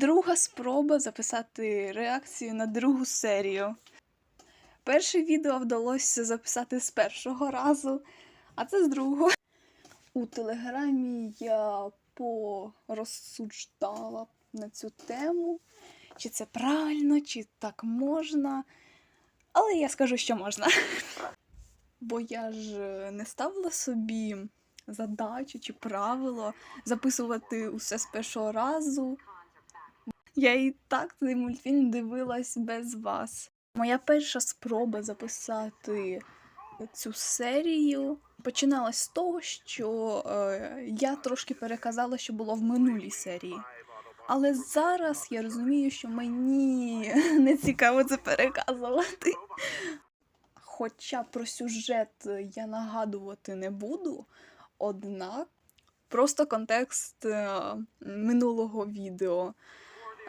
Друга спроба записати реакцію на другу серію. Перше відео вдалося записати з першого разу, а це з другого. У телеграмі я порозсуждала на цю тему, чи це правильно, чи так можна. Але я скажу, що можна. Бо я ж не ставила собі задачу чи правило записувати усе з першого разу. Я і так цей мультфільм дивилась без вас. Моя перша спроба записати цю серію починалась з того, що е, я трошки переказала, що було в минулій серії. Але зараз я розумію, що мені не цікаво це переказувати. Хоча про сюжет я нагадувати не буду, однак просто контекст е, минулого відео.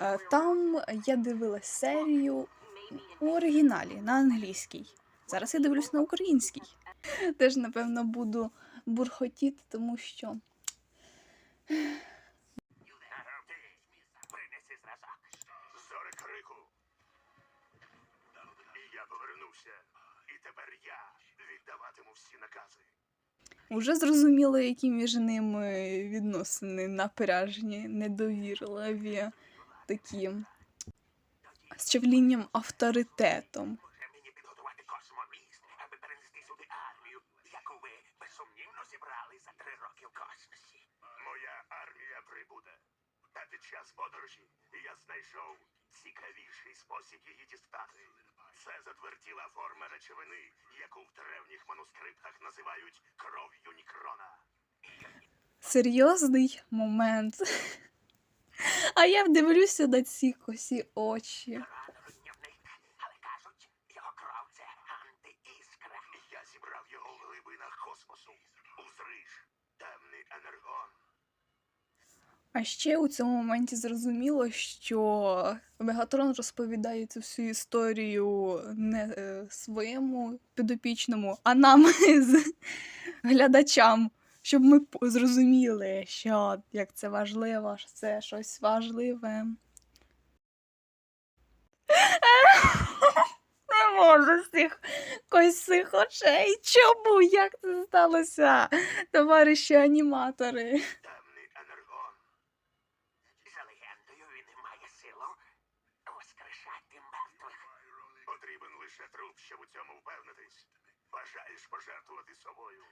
Е, Там я дивилась серію у оригіналі на англійській. Зараз я дивлюсь на українській. Теж, напевно, буду бурхотіти, тому що вже зрозуміло, які між ними відносини напряжні, недовірливі, такі з чавлінням авторитетом. Час подорожі я знайшов цікавіший спосіб її дістати. Це затверділа форма речовини, яку в древніх манускриптах називають кров'ю Нікрона. Серйозний момент. А я вдивлюся на ці косі очі. Я зібрав його в глибинах космосу. Узриш темний енергон. А ще у цьому моменті зрозуміло, що Мегатрон розповідає цю всю історію не е, своєму підопічному, а нам з глядачам, щоб ми зрозуміли, що як це важливо, що це щось важливе. Не можу з цих косих очей. Чому? Як це сталося, товариші аніматори? Темний енергон. За легендою він має силу воскрешати мертвих. Потрібен лише труп, щоб у цьому впевнитись. Бажаєш пожертвувати собою?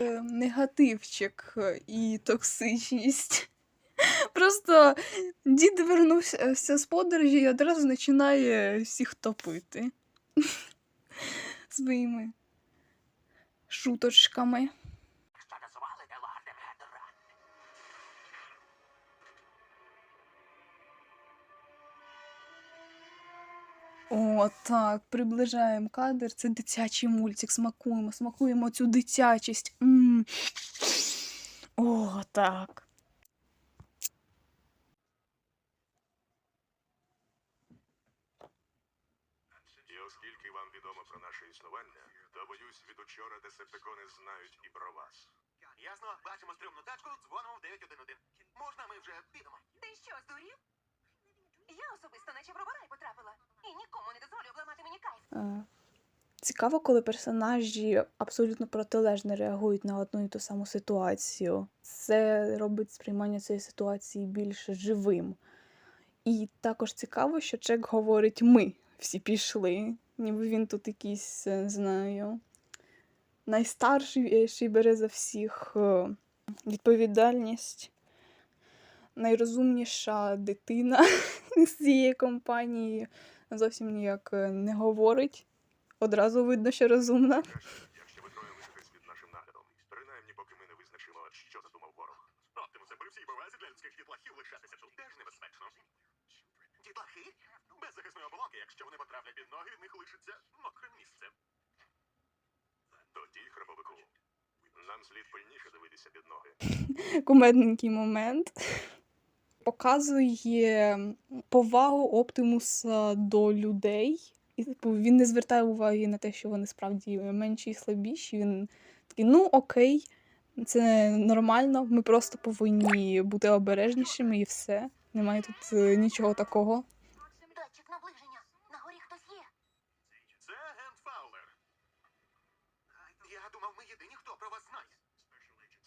Е, негативчик е, і токсичність. Просто дід вернувся з подорожі і одразу починає всіх топити своїми шуточками. О, так, приближаємо кадр. Це дитячий мультик. Смакуємо, смакуємо цю дитячість. м О, так. І оскільки вам відомо про наше існування, то боюсь, від учора десептикони знають і про вас. Ясно, бачимо стрімну тачку, дзвонимо в 911. Можна ми вже підемо? Ти що, особисто наче в роборай потрапила. І нікому не дозволю обламати мені кайф. Е, Цікаво, коли персонажі абсолютно протилежно реагують на одну і ту саму ситуацію. Це робить сприймання цієї ситуації більш живим. І також цікаво, що Чек говорить ми всі пішли. Ніби він тут якийсь, е, не знаю, найстарший е, бере за всіх відповідальність, найрозумніша дитина з цієї компанії зовсім ніяк е, не говорить. Одразу видно, що розумна. Якщо ви троє лишитесь під нашим наглядом. Принаймні, поки ми не визначимо, що задумав ворог. Оптимусе, при всій повазі для людських дітлахів лишатися тут теж небезпечно. Дітлахи? Без захисної оболонки, якщо вони потраплять під ноги, в них лишиться мокре місце. Тоді, храповику, нам слід пильніше дивитися під ноги. Кумедненький момент. Показує повагу Оптимуса до людей. І типу, він не звертає уваги на те, що вони справді менші і слабіші. Він такий, ну окей, Це нормально. Ми просто повинні бути обережнішими і все. Немає тут е, нічого такого. Датчик наближення. На горі хтось є. Це агент Фаулер. Я думав, ми єдині, хто про вас знає.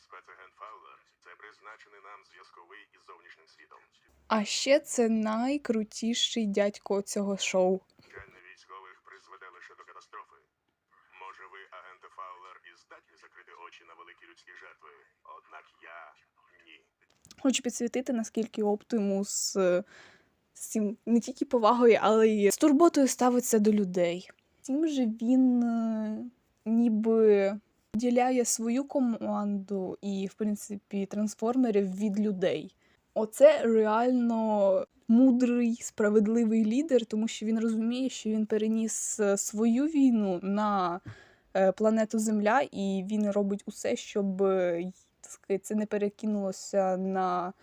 Спецагент Фаулер це призначений нам зв'язковий із зовнішнім світом. А ще це найкрутіший дядько цього шоу. Вчення військових призведе лише до катастрофи. Може, ви, агенте Фаулер, і здатні закрити очі на великі людські жертви. Однак я ні. Хочу підсвітити, наскільки Оптимус е, з цим не тільки повагою, але й з турботою ставиться до людей. Тим же він е, ніби діляє свою команду і, в принципі, трансформерів від людей. Оце реально мудрий, справедливий лідер, тому що він розуміє, що він переніс е, свою війну на е, планету Земля, і він робить усе, щоб е, це не перекинулося на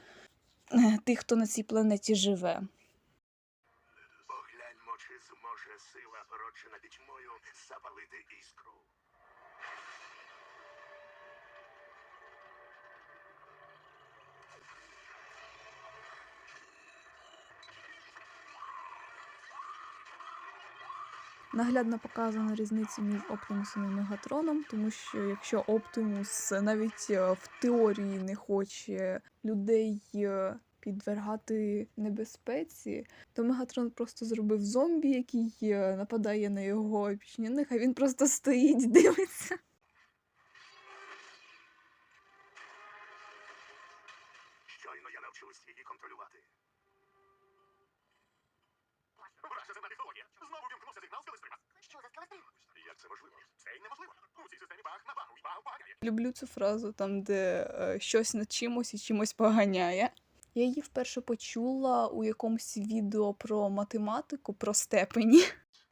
тих, хто на цій планеті живе. Наглядно показана різниця між Оптимусом і Мегатроном, тому що якщо Оптимус навіть е, в теорії не хоче людей е, підвергати небезпеці, то Мегатрон просто зробив зомбі, який е, нападає на його підчинених, а він просто стоїть, дивиться. Щойно я навчилась її контролювати. Вража земна технологія. Знову вімкнувся сигнал з телестрима. Що за скелестрим? Як це можливо? Це й неможливо. У цій системі баг на багу і багу поганяє. Люблю цю фразу там, де е, щось над чимось і чимось поганяє. Я її вперше почула у якомусь відео про математику, про степені.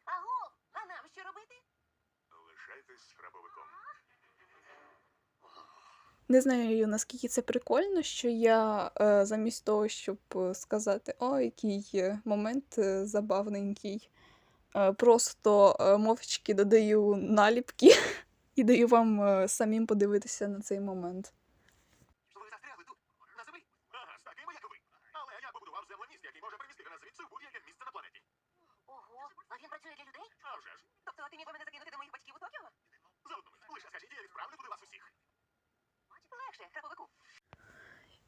Аго, а нам що робити? Лишайтесь храбовиком. Не знаю, наскільки це прикольно, що я е, замість того, щоб сказати, о, який момент е, забавненький, е, просто мовчки додаю наліпки і даю вам самим подивитися на цей момент. Ви застрягли тут, на землі. Ага, з такими, як ви. Але я побудував землеміст, який може перемістити нас звідси в будь-яке місце на планеті. Ого, а він працює для людей? А вже ж. Тобто ти міг би мене закинути до моїх батьків у Токіо? Заодно, лише скажіть, я відправлю туди вас усіх. Легше, храбовику.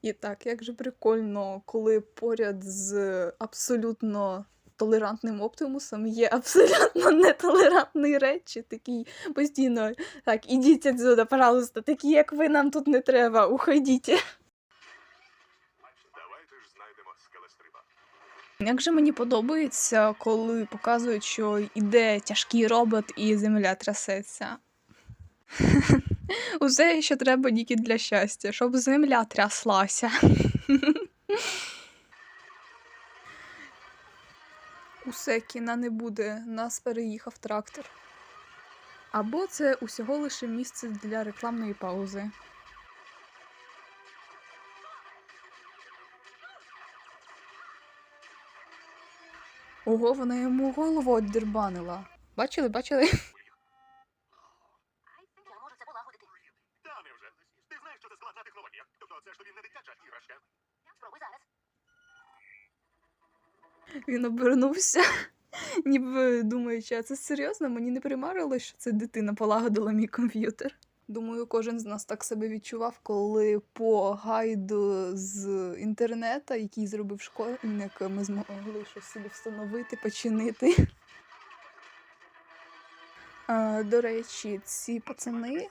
І так, як же прикольно, коли поряд з абсолютно толерантним оптимусом є абсолютно нетолерантний речі, такий постійно так, ідіть отсюда, пожалуйста, такі, як ви, нам тут не треба, уходіть. Як же мені подобається, коли показують, що іде тяжкий робот і земля трясеться. Усе, що треба тільки для щастя, щоб земля тряслася. Усе кіна не буде, нас переїхав трактор. Або це усього лише місце для рекламної паузи. Ого, вона йому голову оддербанила. Бачили, бачили? Я можу це полагодити. Та невже. Ти знаєш, що це складна технологія. Тобто це ж тобі не дитяча іграшка. Спробуй зараз. Він обернувся, ніби думаючи, а це серйозно? Мені не примарилось, що це дитина полагодила мій комп'ютер. Думаю, кожен з нас так себе відчував, коли по гайду з інтернету, який зробив школьник, ми змогли щось собі встановити, починити. А, до речі, ці пацани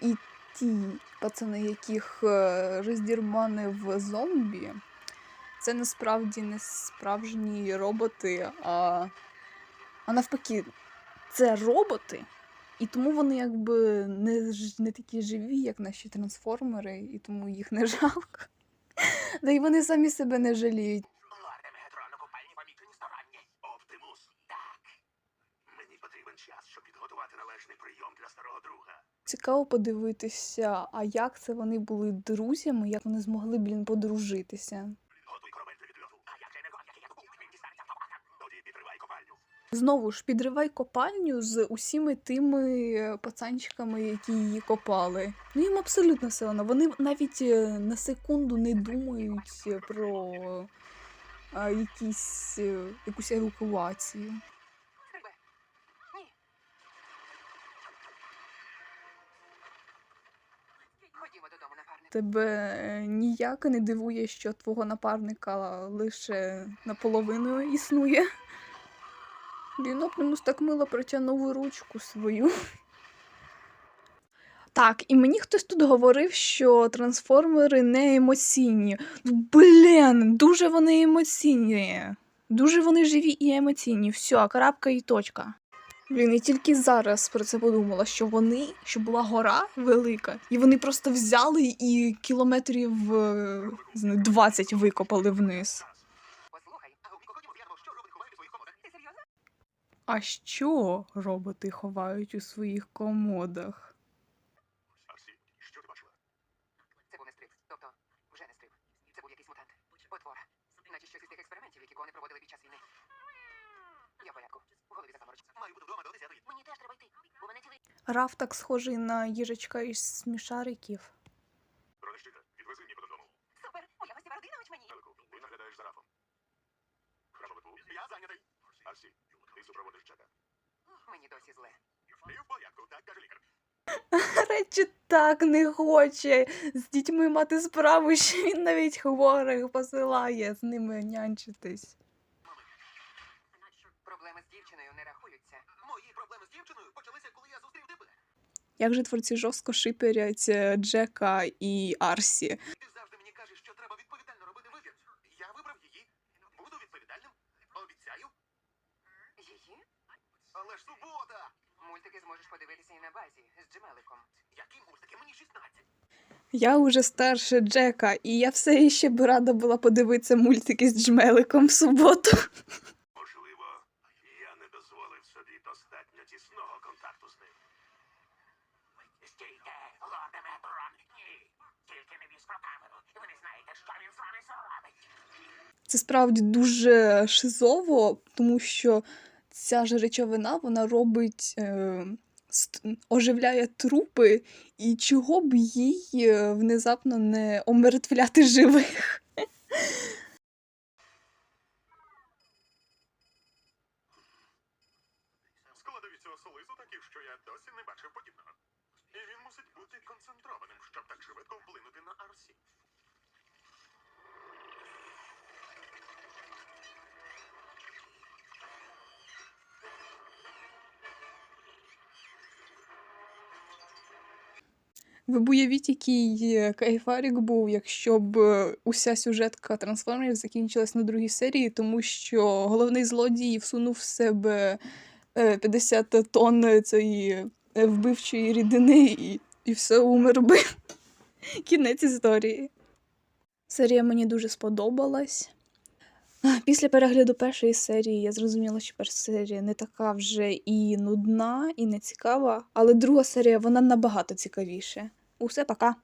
і ті пацани, яких е, роздірманив зомбі, це насправді не справжні роботи, а, а навпаки, це роботи. І тому вони якби не, не такі живі, як наші трансформери, і тому їх не жалко. Да й вони самі себе не жаліють. Цікаво подивитися, а як це вони були друзями, як вони змогли, блін, подружитися. Готуй корабель до відльоту. А як же не гон, який я був, він дістанеться в Тоді підривай копальню. Знову ж підривай копальню з усіми тими пацанчиками, які її копали. Ну їм абсолютно все одно. Вони навіть е, на секунду не думають про е, якісь, е, якусь евакуацію. Тебе е, ніяк не дивує, що твого напарника лише наполовину існує. Він Оптимус так мило протягнув ручку свою. Так, і мені хтось тут говорив, що трансформери не емоційні. Ну, Блін, дуже вони емоційні. Дуже вони живі і емоційні. Все, крапка і точка. Блін, я тільки зараз про це подумала, що вони, що була гора велика, і вони просто взяли і кілометрів е, 20 викопали вниз. Послухай, А ходімо глянемо, що робить ховають у своїх комодах. ти серйозно? А що роботи ховають у своїх комодах? Що ти бачила? Це був не стриб. Тобто, вже не стриб. Це був якийсь мутант. Потвора. Наче щось із тих експериментів, які вони проводили під час війни. Я в порядку. У голові запаморочиться. Маю бути вдома до 10 Мені теж треба йти. Мене Раф так схожий на їжачка із смішариків. Бронещита, відвези мені додому. Супер! Моя гостєва родинович мені. Елику, ти наглядаєш за Рафом. Храповиту, я зайнятий. Арсі, ти супроводиш Джека. Мені досі зле. Ти в порядку, так каже лікар. Речі так не хоче з дітьми мати справу, що він навіть хворих посилає з ними нянчитись. Проблеми з дівчиною не рахуються. Мої проблеми з дівчиною почалися, коли я зустрів тебе. Як же творці жорстко шиперять е, Джека і Арсі. Ти завжди мені кажеш, що треба відповідально робити вибір. Я вибрав її. Буду відповідальним. Обіцяю. Її? Але ж субота! Мультики зможеш подивитися і на базі з Джемеликом. Які мультики? Мені 16. Я уже старше Джека, і я все ще б рада була подивитися мультики з Джмеликом в суботу. Можливо, я не дозволив собі достатньо тісного контакту з ним. Стійте, лорде Метрон, ні. Тільки не віз про камеру. Ви не знаєте, що він з вами зробить. Це справді дуже шизово, тому що ця ж речовина вона робить. Е, оживляє трупи, і чого б їй е, внезапно не омертвляти живих. Складові цього солизу такі, що я досі не бачив подібного. І він мусить бути концентрованим, щоб так швидко вплинути на Арсі. Ви б уявіть, який е, кайфарік був, якщо б е, уся сюжетка трансформерів закінчилась на другій серії, тому що головний злодій всунув в себе е, 50 тонн цієї е, вбивчої рідини і, і все умер би. Кінець історії. Серія мені дуже сподобалась. Після перегляду першої серії я зрозуміла, що перша серія не така вже і нудна, і не цікава, але друга серія вона набагато цікавіше. Усе пока.